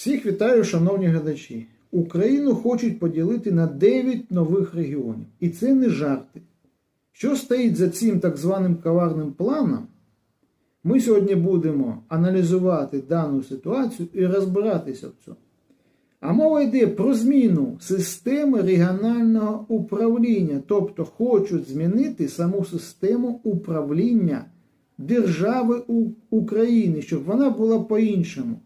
Всіх вітаю, шановні глядачі. Україну хочуть поділити на 9 нових регіонів. І це не жарти. Що стоїть за цим так званим коварним планом? Ми сьогодні будемо аналізувати дану ситуацію і розбиратися в цьому. А мова йде про зміну системи регіонального управління, тобто хочуть змінити саму систему управління держави України, щоб вона була по-іншому.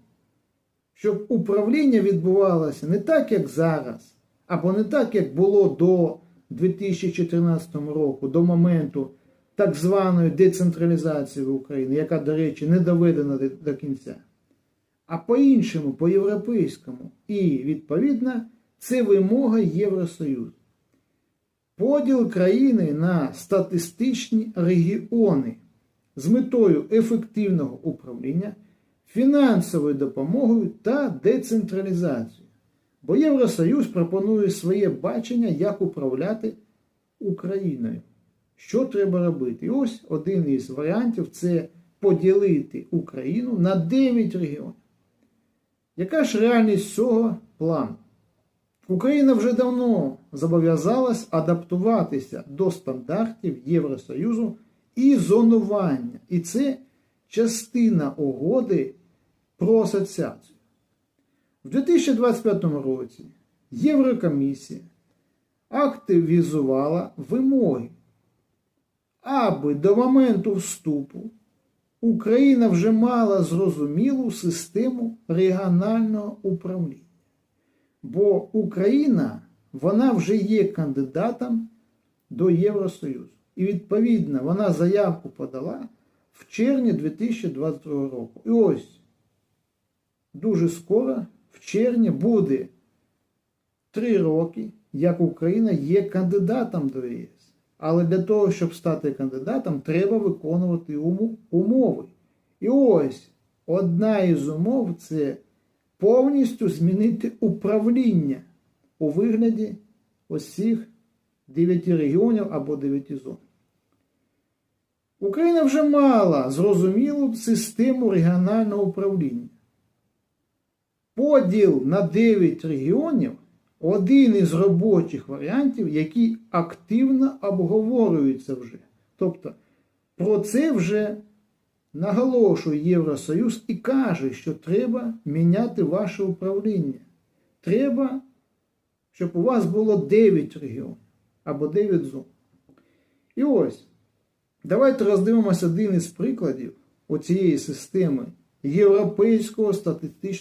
Щоб управління відбувалося не так, як зараз, або не так, як було до 2014 року, до моменту так званої децентралізації в Україні, яка, до речі, не доведена до- кінця а по-іншому, по-європейському. І, відповідно, це вимога Євросоюзу. Поділ країни на статистичні регіони з метою ефективного управління, фінансовою допомогою та децентралізацією. Бо Євросоюз пропонує своє бачення, як управляти Україною. Що треба робити? І ось один із варіантів це поділити Україну на 9 регіонів. Яка ж реальність цього плану? Україна вже давно зобов'язалась адаптуватися до стандартів Євросоюзу і зонування. І це частина угоди про асоціацію. В 2025 році Єврокомісія активізувала вимоги, аби до моменту вступу Україна вже мала зрозумілу систему регіонального управління. Бо Україна вона вже є кандидатом до Євросоюзу. І відповідно вона заявку подала в червні 2022 року. І ось дуже скоро, в червні, буде три роки, як Україна є кандидатом до ЄС. Але для того, щоб стати кандидатом, треба виконувати умови. І ось одна із умов це повністю змінити управління у вигляді цих дев'яти регіонів або дев'яти зон. Україна вже мала зрозумілу систему регіонального управління. Поділ на 9 регіонів один із робочих варіантів, які активно обговорюються вже. Тобто про це вже наголошує Євросоюз і каже, що треба міняти ваше управління. Треба, щоб у вас було 9 регіонів або 9 зон. І ось, давайте роздивимося один із прикладів оцієї системи європейського статистичного.